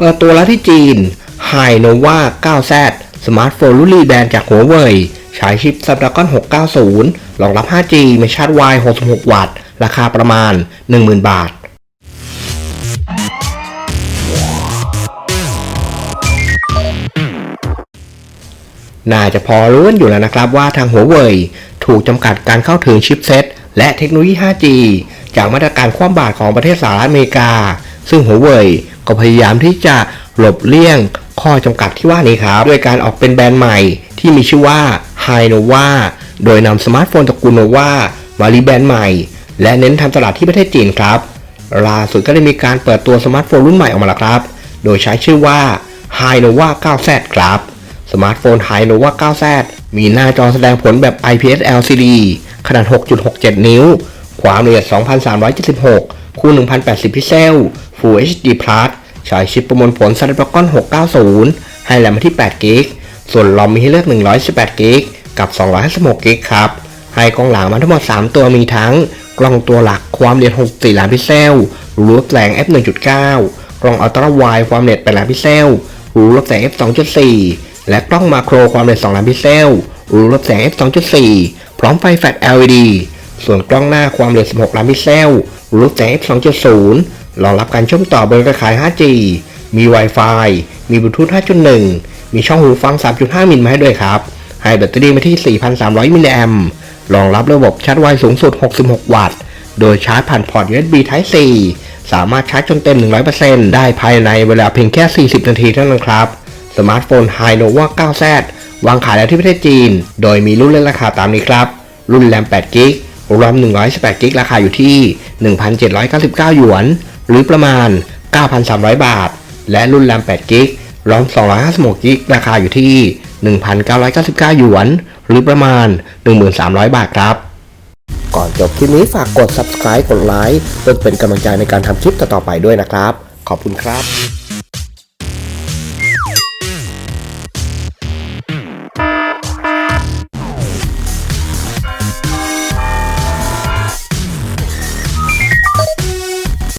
เปิดตัวแล้วที่จีน h i n o v a 9Z สมาร์ทโฟนรุ่นรีแบรนด์จากหัวเว่ยใช้ชิป Snapdragon 690 รองรับ 5G ม่ชาร์จไว66 วัตต์ ราคาประมาณ 10,000 บาทน่าจะพอรู้กันอยู่แล้วนะครับว่าทางหัวเว่ยถูกจำกัดการเข้าถึงชิปเซ็ตและเทคโนโลยี 5G จากมาตรการคว่ำบาตรของประเทศสหรัฐอเมริกา ซึ่งหัวเว่ย ก็พยายามที่จะหลบเลี่ยงข้อจำกัดที่ว่านี้ครับด้วยการออกเป็นแบรนด์ใหม่ที่มีชื่อว่า h i n o v a โดยนำสมาร์ทโฟนตระกูล Nova มารีแบรนด์ใหม่ และเน้นทำตลาดที่ประเทศจีนครับล่าสุดก็ได้มีการเปิดตัวสมาร์ทโฟนรุ่นใหม่ออกมาแล้วครับ โดยใช้ชื่อว่า h i n o v a 9Z ครับ สมาร์ทโฟน h i n o v a 9Z มีหน้าจอแสดงผลแบบ IPS LCD ขนาด 6.67 นิ้ว ความละเอียด 2376 คูณ1080 พิกเซล Full HD Plus ใช้ชิปประมวลผล Snapdragon 690 ให้แรมที่8กิกส่วนรอมมีให้เลือก 118กิกกับ256กิกครับ ให้กล้องหลังมาทั้งหมด 3 ตัวมีทั้ง กล้องตัวหลักความละเอียด64ล้านพิกเซล รูปแสง f 1.9 กล้องอัลตร้าไวด์ความละเอียด8ล้านพิกเซล รูปแสง f 2.4 และกล้องมาโครความละเอียด2ล้านพิกเซล รูปแสง f 2.4 พร้อมไฟแฟลช LED ส่วนกล้องหน้าความละเอียด16 ล้านพิกเซล รูปแสง f 2.0 รองรับการเชื่อมต่อบนเครือข่าย 5G มี Wi-Fi มีบลูทูธ 5.1 มีช่องหูฟัง 3.5 มิลมาให้ด้วยครับ ให้แบตเตอรี่มาที่ 4,300 มิลลิแอมรองรับระบบชาร์จไวสูงสุด 66 วัตต์ โดยชาร์จผ่านพอร์ต USB Type C สามารถชาร์จจนเต็ม 100%ได้ภายในเวลาเพียงแค่ 40 นาทีเท่านั้นครับ สมาร์ทโฟน h i n o v a 9Z วางขายแล้วที่ประเทศจีน โดยมีรุ่นและราคาตามนี้ครับ รุ่นแรม8กิก รอม118กิกราคาอยู่ที่ 1,799 หยวน หรือประมาณ 9,300 บาท และรุ่นแรม8กิกรอม256กิกราคาอยู่ที่ 1,999 หยวน หรือประมาณ 1,300 บาทครับ ก่อนจบคลิปนี้ฝากกด subscribe กดไลค์เพื่อเป็นกำลังใจในการทำคลิปต่อๆไปด้วยนะครับ ขอบคุณครับ